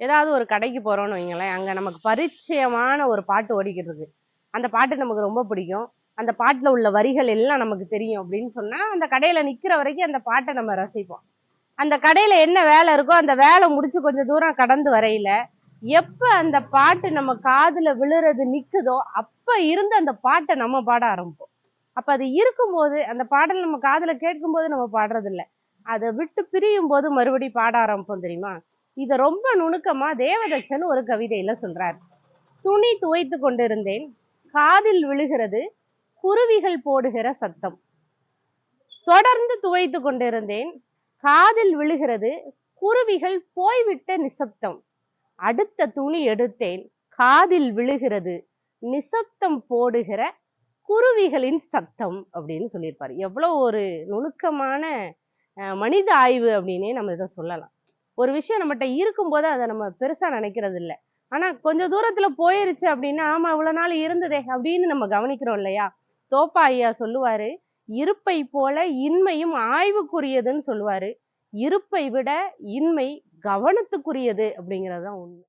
ஏதாவது ஒரு கடைக்கு போறோம்னு வைங்களேன் அங்க நமக்கு பரிச்சயமான ஒரு பாட்டு ஓடிக்கிட்டு இருக்கு அந்த பாட்டு நமக்கு ரொம்ப பிடிக்கும். அந்த பாட்டுல உள்ள வரிகள் எல்லாம் நமக்கு தெரியும் அப்படின்னு சொன்னா அந்த கடையில நிக்கிற வரைக்கும் அந்த பாட்டை நம்ம ரசிப்போம். அந்த கடையில என்ன வேலை இருக்கோ அந்த வேலை முடிச்சு கொஞ்சம் தூரம் கடந்து வரையில எப்போ அந்த பாட்டு நம்ம காதுல விழுறது நிக்குதோ அப்போ இருந்து அந்த பாட்டை நம்ம பாட ஆரம்பிப்போம். அப்ப அது இருக்கும்போது அந்த பாடல் நம்ம காதுல கேட்கும்போது நம்ம பாடுறது இல்ல அதை விட்டு பிரியும் போது மறுபடியும் பாட ஆரம்பிப்போம் தெரியுமா? இதை ரொம்ப நுணுக்கமா தேவதச்சன் ஒரு கவிதையில சொல்றார். துணி துவைத்து கொண்டிருந்தேன் காதில் விழுகிறது குருவிகள் போடுகிற சத்தம். தொடர்ந்து துவைத்து கொண்டிருந்தேன் காதில் விழுகிறது குருவிகள் போய்விட்ட நிசப்தம். அடுத்த துணி எடுத்தேன் காதில் விழுகிறது நிசப்தம் போடுகிற குருவிகளின் சத்தம் அப்படின்னு சொல்லியிருப்பார். எவ்வளோ ஒரு நுணுக்கமான மனித ஆய்வு அப்படின்னே நம்ம இதை சொல்லலாம். ஒரு விஷயம் நம்மகிட்ட இருக்கும்போது அதை நம்ம பெருசாக நினைக்கிறது இல்லை ஆனால் கொஞ்சம் தூரத்தில் போயிருச்சு அப்படின்னா ஆமாம் இவ்வளோ நாள் இருந்ததே அப்படின்னு நம்ம கவனிக்கிறோம் இல்லையா? தோப்பா ஐயா சொல்லுவார் இருப்பை போல இன்மையும் ஆய்வுக்குரியதுன்னு சொல்லுவார். இருப்பை விட இன்மை கவனத்துக்குரியது அப்படிங்கிறது தான் உண்மை.